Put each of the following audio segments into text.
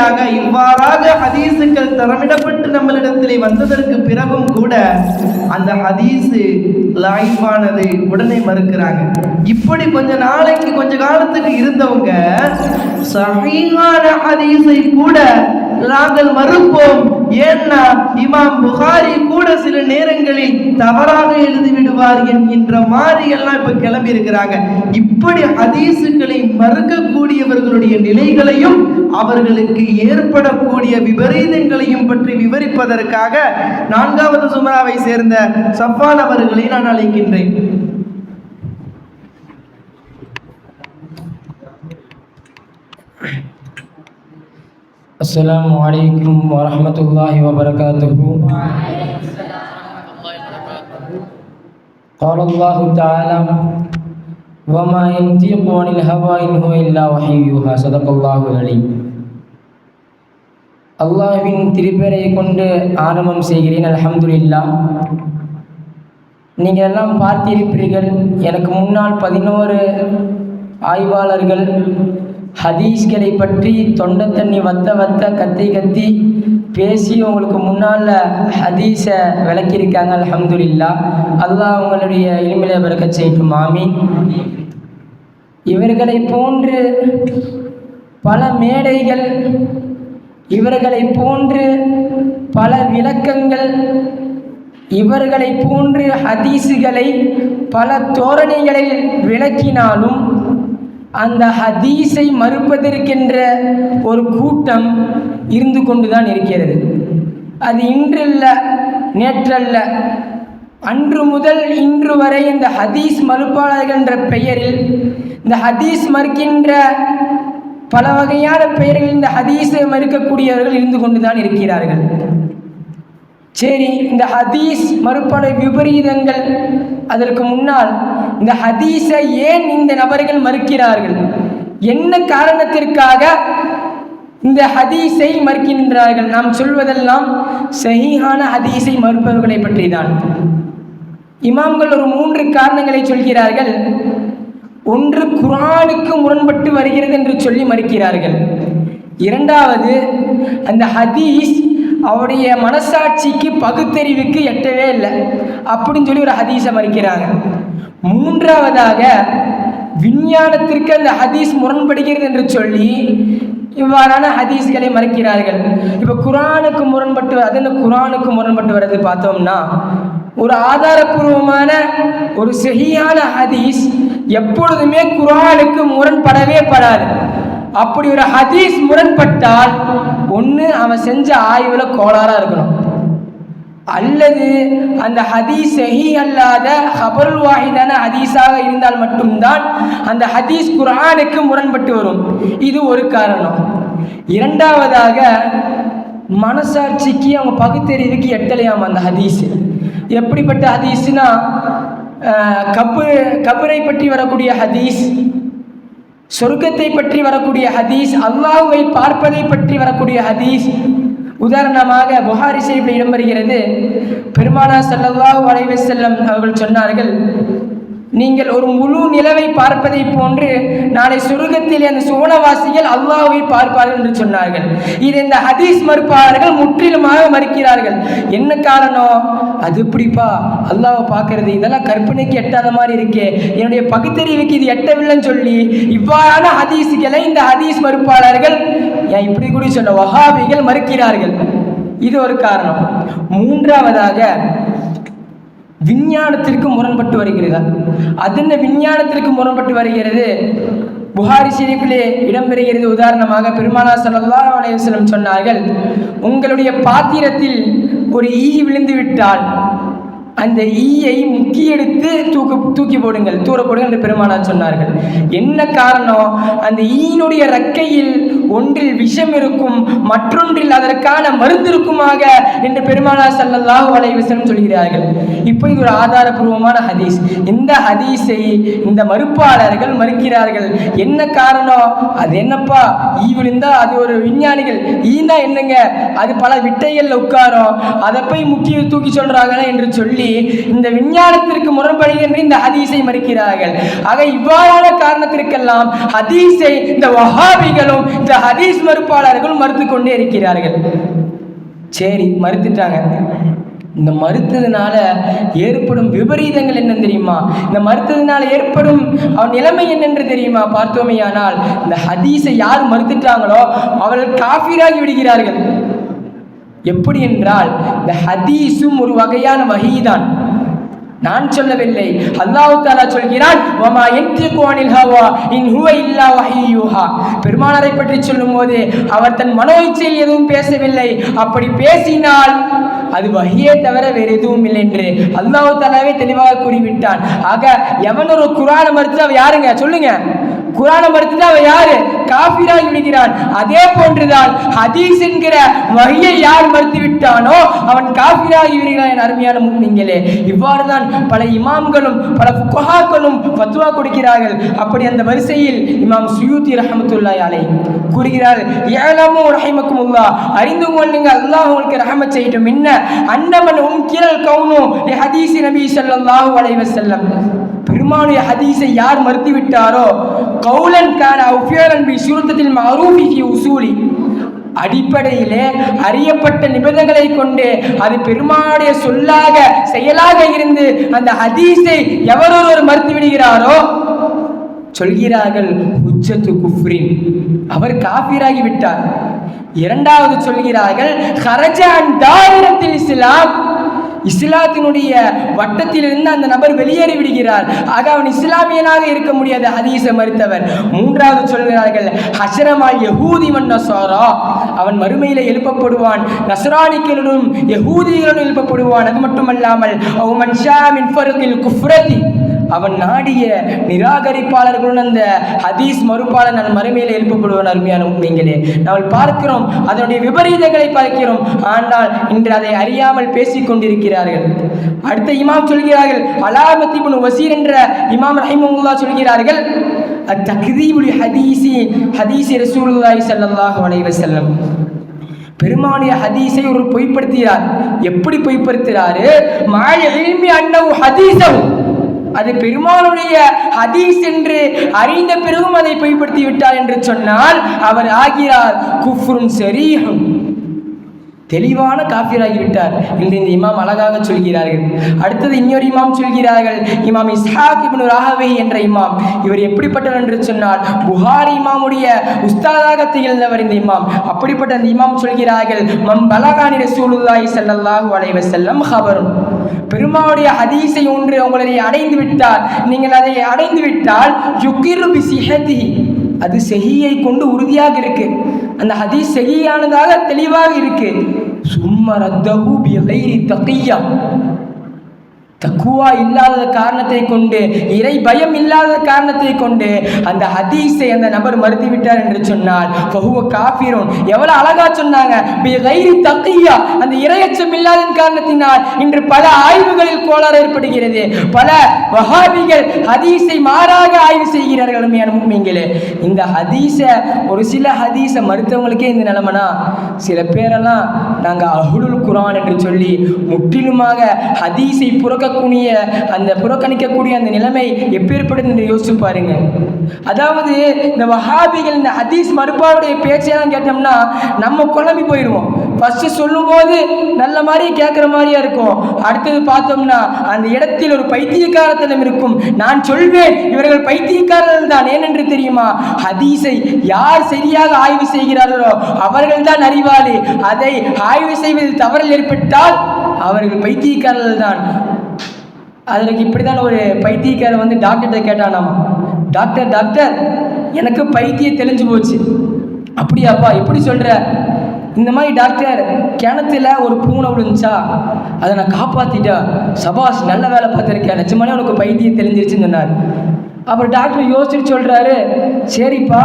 வழியாக இவ்வாறாக ஹதீஸுகள் தரமிடப்பட்டு நம்மளிடத்திலே வந்ததற்கு பிறகும் கூட அந்த ஹதீஸு லைஃபானது உடனே மறுக்கிறாங்க. இப்படி கொஞ்ச நாளைக்கு கொஞ்ச காலத்துக்கு இருந்தவங்க சஹீஹான ஹதீஸை கூட நாங்கள் மறுப்போம். ஏன்னா இமாம் புகாரி கூட சில நேரங்களில் தவறாக எழுதி விடுவார் என்கின்ற மாதிரி எல்லாம் இப்ப கிளம்பி இருக்கிறாங்க இப்படி அதீசுகளை மறுக்கக்கூடியவர்களுடைய நிலைகளையும் அவர்களுக்கு ஏற்படக்கூடிய விபரீதங்களையும் பற்றி விவரிப்பதற்காக நான்காவது சுமராவை சேர்ந்த சஃபான் அவர்களை நான் அழைக்கின்றேன். السلام عليكم ورحمة الله وبركاته قال الله تعالى وما ينطق عن الهوى إن هو إلا وحي يوحى صدق الله العليم அல்லாஹ்வின் திருப்பெயரை கொண்டு ஆரம்பம் செய்கிறேன் அல்ஹம்துலில்லா நீங்கள் எல்லாம் பார்த்திருப்பீர்கள் எனக்கு முன்னால் பதினோரு ஆய்வாளர்கள் ஹதீஸ்களை பற்றி தொண்டை தண்ணி வத்த வத்த கத்தி கத்தி பேசி உங்களுக்கு முன்னால் ஹதீஸை விளக்கியிருக்காங்க அலமதுல்லா அல்லாஹ் உங்களுடைய இனிமையில பிறக்க செய்யட்டும் மாமி இவர்களை போன்று பல மேடைகள் இவர்களை போன்று பல விளக்கங்கள் இவர்களை போன்று ஹதீஸுகளை பல தோரணைகளில் விளக்கினாலும் அந்த ஹதீஸை மறுப்பதற்கென்ற ஒரு கூட்டம் இருந்து கொண்டுதான் இருக்கிறது. அது இன்றல்ல நேற்றல்ல. அன்று முதல் இன்று வரை இந்த ஹதீஸ் மறுப்பாளர்கள் என்ற பெயரில் இந்த ஹதீஸ் மறுக்கின்ற பல வகையான பெயர்கள் இந்த ஹதீஸை மறுக்கக்கூடியவர்கள் இருந்து கொண்டுதான் இருக்கிறார்கள். சரி இந்த ஹதீஸ் மறுப்பாளர் விபரீதங்கள் அதற்கு முன்னால் இந்த ஹதீஸை ஏன் இந்த நபர்கள் மறுக்கிறார்கள்? என்ன காரணத்திற்காக இந்த ஹதீஸை மறுக்கின்றார்கள் நாம் சொல்வதெல்லாம் சஹீஹான ஹதீஸை மறுப்பவர்களை பற்றி தான் இமாம்கள் ஒரு மூன்று காரணங்களை சொல்கிறார்கள். ஒன்று குரானுக்கு முரண்பட்டு வருகிறது என்று சொல்லி மறுக்கிறார்கள். இரண்டாவது அந்த ஹதீஸ் அவருடைய மனசாட்சிக்கு பகுத்தறிவுக்கு எட்டவே இல்லை. அப்படின்னு சொல்லி ஒரு ஹதீஸை மறுக்கிறாங்க. மூன்றாவதாக விஞ்ஞானத்திற்கு அந்த ஹதீஸ் முரண்படுகிறது என்று சொல்லி இவ்வாறான ஹதீஸ்களை மறைக்கிறார்கள். இப்போ குரானுக்கு முரண்பட்டு அது என்ன குரானுக்கு முரண்பட்டு வர்றது பார்த்தோம்னா ஒரு ஆதாரபூர்வமான ஒரு செஹியான ஹதீஸ் எப்பொழுதுமே குரானுக்கு முரண்படவே படாது. அப்படி ஒரு ஹதீஸ் முரண்பட்டால் ஒன்று அவன் செஞ்ச ஆய்வில் கோளாறாக இருக்கணும். அல்லது அந்த ஹதீஸ் சஹி அல்லாத ஹபருல் வாஹிதான ஹதீஸாக இருந்தால் மட்டும்தான் அந்த ஹதீஸ் குரானுக்கு முரண்பட்டு வரும். இது ஒரு காரணம். இரண்டாவதாக மனசாட்சிக்கு அவங்க பகுத்தறிவுக்கு எட்டலையாம் அந்த ஹதீஸ். எப்படிப்பட்ட ஹதீஸ்னா கப்பு கபு கபரை பற்றி வரக்கூடிய ஹதீஸ் சொர்க்கத்தை பற்றி வரக்கூடிய ஹதீஸ் அல்லாஹுவை பார்ப்பதை பற்றி வரக்கூடிய ஹதீஸ் உதாரணமாக புகாரி ஷெரீஃபில் இடம்பெறுகிறது. பெருமானா ஸல்லல்லாஹு அலைஹி வஸல்லம் அவர்கள் சொன்னார்கள் நீங்கள் ஒரு முழு நிலவை பார்ப்பதை போன்று நாளை சுருகத்தில் அந்த சோனவாசிகள் அல்லாவை பார்ப்பார்கள் என்று சொன்னார்கள். இது இந்த ஹதீஸ் மறுப்பாளர்கள் முற்றிலுமாக மறுக்கிறார்கள். என்ன காரணம்? அது எப்படிப்பா? அல்லாவை பார்க்கறது. இதெல்லாம் கற்பனைக்கு எட்டாத மாதிரி இருக்கே. என்னுடைய பகுத்தறிவுக்கு இது எட்டவில்லைன்னு சொல்லி இவ்வாறான ஹதீஸுகளை இந்த ஹதீஸ் மறுப்பாளர்கள் ஏன் இப்படி கூட சொன்ன வஹாபிகள் மறுக்கிறார்கள்? இது ஒரு காரணம். மூன்றாவதாக விஞ்ஞானத்திற்கு முரண்பட்டு வருகிறது. அது என்ன விஞ்ஞானத்திற்கு முரண்பட்டு வருகிறது? புகாரி ஷெரீஃபிலே இடம்பெறுகிறது. உதாரணமாக பெருமானா சல்லா அலையம் சொன்னார்கள் உங்களுடைய பாத்திரத்தில் ஒரு ஈகி விழுந்து விட்டால் அந்த ஈயை முக்கி எடுத்து தூக்கு தூக்கி போடுங்கள். தூர போடுங்கள் என்று பெருமானார் சொன்னார்கள். என்ன காரணம்? அந்த ஈயினுடைய ரக்கையில் ஒன்றில் விஷம் இருக்கும் மற்றொன்றில் அதற்கான மருந்து இருக்குமாக என்று பெருமானார் ஸல்லல்லாஹு அலைஹி சொல்கிறார்கள். இப்போ இது ஒரு ஆதாரபூர்வமான ஹதீஸ். இந்த ஹதீஸை இந்த மறுப்பாளர்கள் மறுக்கிறார்கள். என்ன காரணம்? அது என்னப்பா? ஈ விழுந்தா அது ஒரு விஞ்ஞானிகள். ஈனா என்னங்க? அது பல விட்டைகளில் உட்காரும். அதை போய் முக்கிய தூக்கி சொல்றாங்க என்று சொல்லி இந்த விஞ்ஞானத்திற்கு முரண்படுகின்ற என்று இந்த ஹதீஸை மறுக்கிறார்கள். ஆக இவ்வாறான காரணத்திற்கெல்லாம் ஹதீஸை இந்த வஹாபிகளும் இந்த ஹதீஸ் மறுப்பாளர்களும் மறுத்து கொண்டே இருக்கிறார்கள். சரி மறுத்துட்டாங்க. இந்த மறுத்ததுனால ஏற்படும் விபரீதங்கள் என்ன தெரியுமா? இந்த மறுத்ததுனால ஏற்படும் அவன் நிலைமை என்னென்று தெரியுமா? பார்த்தோமேயானால் இந்த ஹதீஸை யார் மறுத்துட்டாங்களோ அவர்கள் காஃபீராகி விடுகிறார்கள். எப்படி என்றால் இந்த ஹதீஸும் ஒரு வகையான வகைதான். நான் சொல்லவில்லை. அல்லாஹு தாலா சொல்கிறான் வமா யன்திகு அனில் ஹவா இன் ஹுவ இல்லா வஹீயுஹா. பெருமானாரை பற்றி சொல்லும்போது அவர் தன் மனோ இச்சையில் எதுவும் பேசவில்லை. அப்படி பேசினால் அது வகியே தவிர வேறு எதுவும் இல்லை என்று அல்லாஹு தாலாவே தெளிவாக கூறிவிட்டான். ஆக எவன் ஒரு குரான மறுத்து அவ யாருங்க? சொல்லுங்க. குரானை மறுத்துட்டு அவன் யாரு? காபிராகி விடுகிறான். அதே போன்றுதான் ஹதீஸ் என்கிற வகையை யார் மறுத்து விட்டானோ அவன் காபிராகி விடுகிறான் என் அருமையான முன்னிங்களே இவ்வாறு தான் பல இமாம்களும் பல குஹாக்களும் பத்துவா கொடுக்கிறார்கள். அப்படி அந்த வரிசையில் இமாம் சுயூத்தி ரஹமத்துல்லா அலை கூறுகிறார் ஏழமும் ரஹிமக்கும் உள்ளா அறிந்து கொள்ளுங்க அல்லாஹ் உங்களுக்கு ரஹம செய்யட்டும். என்ன அன்னமன் உம் கிரல் கவுனும் ஹதீஸ் நபி ஸல்லல்லாஹு அலைவசல்லம் செல்லம் பெருமானுடைய ஹதீஸை யார் மறுத்து விட்டாரோ கௌலன் கான அவ்வியலன் பி சுருத்தத்தில் உசூலி. அடிப்படையிலே அறியப்பட்ட நிபந்தனைகளை கொண்டு அது பெருமானுடைய சொல்லாக செயலாக இருந்து அந்த ஹதீஸை எவரொருவர் மறுத்து விடுகிறாரோ சொல்கிறார்கள் உச்சத்து குஃப்ரின். அவர் காபீராகி விட்டார் இரண்டாவது சொல்கிறார்கள் ஹரஜான் தாயிரத்தில் இஸ்லாம். இஸ்லாத்தினுடைய வட்டத்திலிருந்து அந்த நபர் வெளியேறி விடுகிறார். ஆக அவன் இஸ்லாமியனாக இருக்க முடியாது ஹதீஸை மறுத்தவர். மூன்றாவது சொல்கிறார்கள் ஹசரமால் யகூதி மன் நசாரா. அவன் மறுமையில் எழுப்பப்படுவான். நசராணிக்களுடன் யகூதிகளுடன் எழுப்பப்படுவான். அது மட்டுமல்லாமல் அவன் ஷா குஃப்ரதி. அவன் நாடிய நிராகரிப்பாளர்களுடன் அந்த ஹதீஸ் மறுப்பாளர் நான் மறுமையில் எழுப்பப்படுவன் அருமையான உண்மைங்களே நாம் பார்க்கிறோம் அதனுடைய விபரீதங்களை பார்க்கிறோம். ஆனால் இன்று அதை அறியாமல் பேசிக் கொண்டிருக்கிறார்கள். அடுத்த இமாம் சொல்கிறார்கள் அலாமத் வசீர் என்ற இமாம் ரஹிமுல்லா சொல்கிறார்கள் அத்தக்தீபுல் ஹதீசி ஹதீசி ரசூலுல்லாஹி ஸல்லல்லாஹு அலைஹி வஸல்லம். பெருமானிய ஹதீஸை ஒரு பொய்ப்படுத்துகிறார் எப்படி பொய்ப்படுத்துகிறாரு மாய எளிமை அண்ணவு ஹதீஸவு அது பெருமானுடைய ஹதீஸ் என்று அறிந்த பிறகும் அதை பொய்ப்படுத்தி விட்டார் என்று சொன்னால் அவர் ஆகிறார் குஃப்ரும் சரீகம் தெளிவான காஃபிராகி விட்டார் என்று இந்த இமாம் அழகாக சொல்கிறார்கள். அடுத்தது இன்னொரு இமாம் சொல்கிறார்கள் இமாம் இஸ்ஹாக் இப்னு ராகவே என்ற இமாம். இவர் எப்படிப்பட்டவர் என்று சொன்னால் புகாரி இமாமுடைய உஸ்தாதாக திகழ்ந்தவர் இந்த இமாம். அப்படிப்பட்ட அந்த இமாம் சொல்கிறார்கள் மம் பலகானி ரசூலுல்லாஹி ஸல்லல்லாஹு அலைஹி வஸல்லம் ஹபரும். பெருமாவுடைய ஹதீஸை ஒன்று உங்களை அடைந்து விட்டால் நீங்கள் அதை அடைந்து விட்டால் யுக்கிரு பி அது செஹியை கொண்டு உறுதியாக இருக்கு. அந்த ஹதீஸ் செஹியானதாக தெளிவாக இருக்கு. சும்ம ரத்தஹு பி கைரி தக்கியா தக்குவா இல்லாத காரணத்தை கொண்டு இறை பயம் இல்லாத காரணத்தை கொண்டு அந்த ஹதீஸை அந்த நபர் மறுத்து விட்டார் என்று சொன்னால் ஃபஹுவ காஃபிரூன். எவ்வளவு அழகா சொன்னாங்க. பி அந்த இரையச்சம் இல்லாத காரணத்தினால் இன்று பல ஆய்வுகளில் கோளாறு ஏற்படுகிறது. பல வஹாபிகள் ஹதீஸை மாறாக ஆய்வு செய்கிறார்கள் அருமையான இந்த ஹதீஸை ஒரு சில ஹதீஸை மறுத்தவங்களுக்கே இந்த நிலைமைனா சில பேரெல்லாம் நாங்கள் அஹுலுல் குரான் என்று சொல்லி முற்றிலுமாக ஹதீஸை புறக்கக்கூடிய அந்த புறக்கணிக்கக்கூடிய அந்த நிலைமை எப்பேற்படும் என்று யோசிச்சு பாருங்க. அதாவது இந்த வஹாபிகள் இந்த ஹதீஸ் மறுப்பாவுடைய பேச்செல்லாம் கேட்டோம்னா நம்ம குழம்பி போயிடுவோம். ஃபர்ஸ்ட் சொல்லும்போது நல்ல மாதிரி கேட்குற மாதிரியா இருக்கும். அடுத்தது பார்த்தோம்னா அந்த இடத்தில் ஒரு பைத்தியக்காரத்தனம் இருக்கும். நான் சொல்வேன் இவர்கள் பைத்தியக்காரர்கள் தான். ஏனென்று தெரியுமா? ஹதீஸை யார் சரியாக ஆய்வு செய்கிறார்களோ அவர்கள் தான் அறிவாளி. அதை ஆய்வு செய்வதில் தவறில் ஏற்பட்டால் அவர்கள் பைத்தியக்காரர்கள் தான். அதற்கு இப்படி தான் ஒரு பைத்தியக்காரர் வந்து டாக்டர்கிட்ட கேட்டானாமா டாக்டர் டாக்டர் எனக்கு பைத்தியம் தெளிஞ்சு போச்சு. அப்படியாப்பா எப்படி சொல்கிற இந்த மாதிரி டாக்டர் கிணத்துல ஒரு பூனை விழுந்துச்சா? அதை நான் காப்பாற்றிட்டேன் சபாஷ் நல்ல வேலை பார்த்துருக்கேன் நிச்சயமானே உனக்கு பைத்தியம் தெரிஞ்சிருச்சுன்னு சொன்னார். அப்புறம் டாக்டர் யோசிச்சுட்டு சொல்கிறாரு சரிப்பா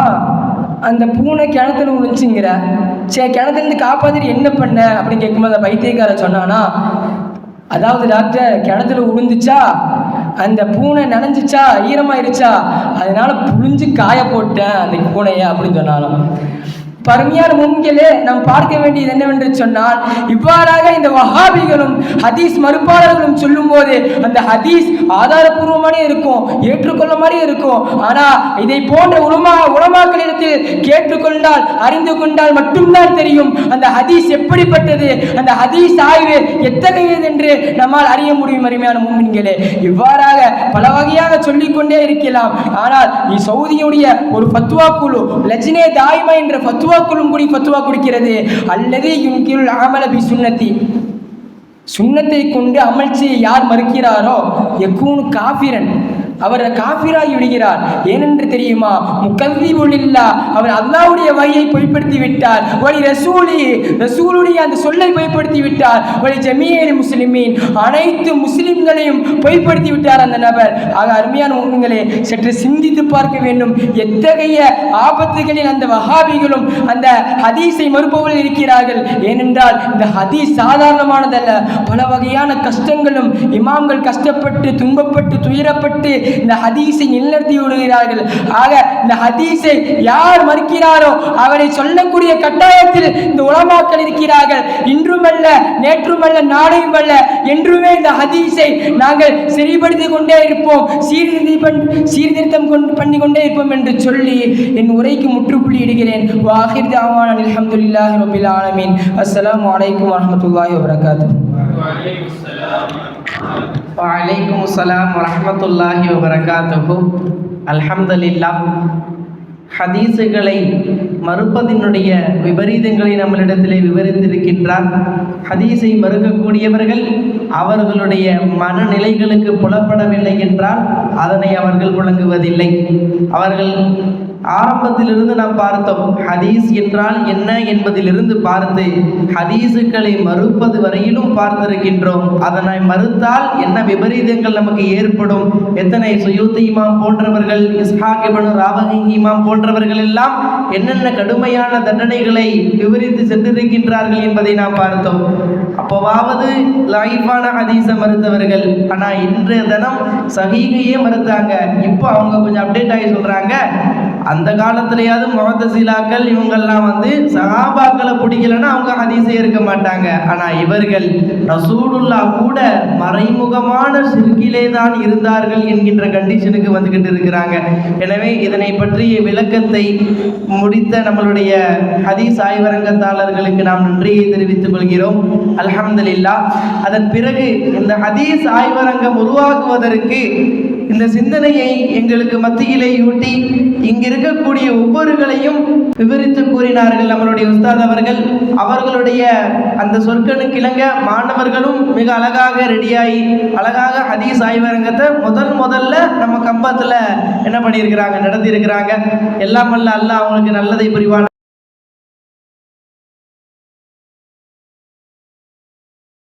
அந்த பூனை கிணத்துல விழுந்துச்சுங்கிற. சரி கிணத்துலேருந்து காப்பாற்றிட்டு என்ன பண்ண? அப்படின்னு கேட்கும்போது அந்த பைத்தியக்காரர் சொன்னானா அதாவது டாக்டர் கிணத்துல உளுந்துச்சா அந்த பூனை நனைஞ்சிச்சா? ஈரமாயிருச்சா? அதனால புழிஞ்சு காய போட்டேன் அந்த பூனைய அப்படின்னு சொன்னாலும். பருமையான முன்களே நாம் பார்க்க வேண்டியது என்னவென்று சொன்னால் இவ்வாறாக இந்த வஹாபிகளும் ஹதீஸ் மறுப்பாளர்களும் சொல்லும்போது அந்த ஹதீஸ் ஆதாரபூர்வமானே இருக்கும் ஏற்றுக்கொள்ள மாதிரி இருக்கும். ஆனா இதை போன்ற உலமா உலமாக்களிடத்தில் கேட்டுக்கொண்டால் அறிந்து கொண்டால் மட்டும்தான் தெரியும் அந்த ஹதீஸ் எப்படிப்பட்டது அந்த ஹதீஸ் ஆய்வு எத்தகையது என்று நம்மால் அறிய முடியும் அருமையான முன்மின்களே இவ்வாறாக பல வகையாக சொல்லிக்கொண்டே இருக்கலாம். ஆனால் இ சவுதியுடைய ஒரு பத்துவா குழு லஜ்னே தாய்மா என்ற பத்துவா குழு கூடி ஃபத்துவா கொடுக்கிறது. அல்லது யுன்கிருல் அமல பி சுண்ணத்தை கொண்டு அமல் செய்ய யார் மறுக்கிறாரோ எக்கூனு காபிரன் அவர் காபிராகி விடுகிறார். ஏனென்று தெரியுமா? முக்கல்விபுலில்லா அவர் அல்லாவுடைய வழியை பொய்ப்படுத்தி விட்டார் வழி ரசூலி ரசூலுடைய அந்த சொல்லை பொய்ப்படுத்தி விட்டார் வழி ஜமீல் முஸ்லிமீன் அனைத்து முஸ்லிம்களையும் பொய்ப்படுத்தி விட்டார் அந்த நபர். ஆக அருமையான உண்மைகளே சற்று சிந்தித்து பார்க்க வேண்டும். எத்தகைய ஆபத்துகளில் அந்த வஹாபிகளும் அந்த ஹதீஸை மறுப்பவர்கள் இருக்கிறார்கள்? ஏனென்றால் இந்த ஹதீஸ் சாதாரணமானதல்ல. பல வகையான கஷ்டங்களும் இமாம்கள் கஷ்டப்பட்டு துன்பப்பட்டு துயரப்பட்டு இந்த ஹதீஸை நிலநிறுத்தி விடுகிறார்கள். ஆக இந்த ஹதீஸை யார் மறுக்கிறாரோ அவரை சொல்லக்கூடிய கட்டாயத்தில் இந்த உலமாக்கள் இருக்கிறார்கள். இன்றுமல்ல நேற்றுமல்ல நாளையும் அல்ல என்றுமே இந்த ஹதீஸை நாங்கள் சரிபடுத்திக் கொண்டே இருப்போம். சீர்திருத்தம் சீர்திருத்தம் பண்ணி கொண்டே இருப்போம் என்று சொல்லி என் உரைக்கு முற்றுப்புள்ளி இடுகிறேன். வாஹிர் தாவான் அல்ஹம்துலில்லாஹி ரபில் ஆலமீன். அஸ்ஸலாமு وعليكم السلام ورحمة الله وبركاته. الحمد لله ஹதீஸுகளை மறுப்பதினுடைய விபரீதங்களை நம்மளிடத்திலே விவரித்திருக்கின்றார் ஹதீஸை மறுக்கக்கூடியவர்கள் அவர்களுடைய மனநிலைகளுக்கு புலப்படவில்லை என்றால் அதனை அவர்கள் விளங்குவதில்லை அவர்கள் ஆரம்பத்திலிருந்து நாம் பார்த்தோம் ஹதீஸ் என்றால் என்ன என்பதிலிருந்து பார்த்து ஹதீஸுக்களை மறுப்பது வரையிலும் பார்த்திருக்கின்றோம். அதனை மறுத்தால் என்ன விபரீதங்கள் நமக்கு ஏற்படும்? எத்தனை சுயூத் இமாம் போன்றவர்கள் இஸ்ஹாக் இபனு ராவகி இமாம் போன்றவர்கள் எல்லாம் என்னென்ன கடுமையான தண்டனைகளை விவரித்து சென்றிருக்கின்றார்கள் என்பதை நாம் பார்த்தோம். அப்போவாவது லைஃபான ஹதீஸை மறுத்தவர்கள். ஆனால் இன்றைய தினம் சகிகையே மறுத்தாங்க. இப்போ அவங்க கொஞ்சம் அப்டேட் ஆகி சொல்கிறாங்க அந்த காலத்திலேயாவது முகத்தசீலாக்கள் இவங்கெல்லாம் வந்து சகாபாக்களை பிடிக்கலன்னா அவங்க ஹதீஸே இருக்க மாட்டாங்க. ஆனா இவர்கள் ரசூலுல்லா கூட மறைமுகமான சிறுக்கிலே தான் இருந்தார்கள் என்கின்ற கண்டிஷனுக்கு வந்துகிட்டு இருக்கிறாங்க. எனவே இதனை பற்றிய விளக்கத்தை முடித்த நம்மளுடைய ஹதீஸ் ஆய்வரங்கத்தாளர்களுக்கு நாம் நன்றியை தெரிவித்துக் கொள்கிறோம். அல்ஹம்துலில்லாஹ். அதன் பிறகு இந்த ஹதீஸ் ஆய்வரங்கம் உருவாக்குவதற்கு இந்த சிந்தனையை எங்களுக்கு மத்தியிலே ஊட்டி இங்கு இருக்கக்கூடிய ஒவ்வொருகளையும் விவரித்து கூறினார்கள் நம்மளுடைய உஸ்தாத் அவர்கள். அவர்களுடைய அந்த சொற்களுக்கு இணங்க மாணவர்களும் மிக அழகாக ரெடியாகி அழகாக ஹதீஸ் ஆய்வரங்கத்தை முதல் முதல்ல நம்ம கம்பத்தில் என்ன பண்ணியிருக்கிறாங்க நடத்தியிருக்கிறாங்க. எல்லாம் எல்லாம் அல்ல அல்லாஹ் அவங்களுக்கு நல்லதை புரிவான்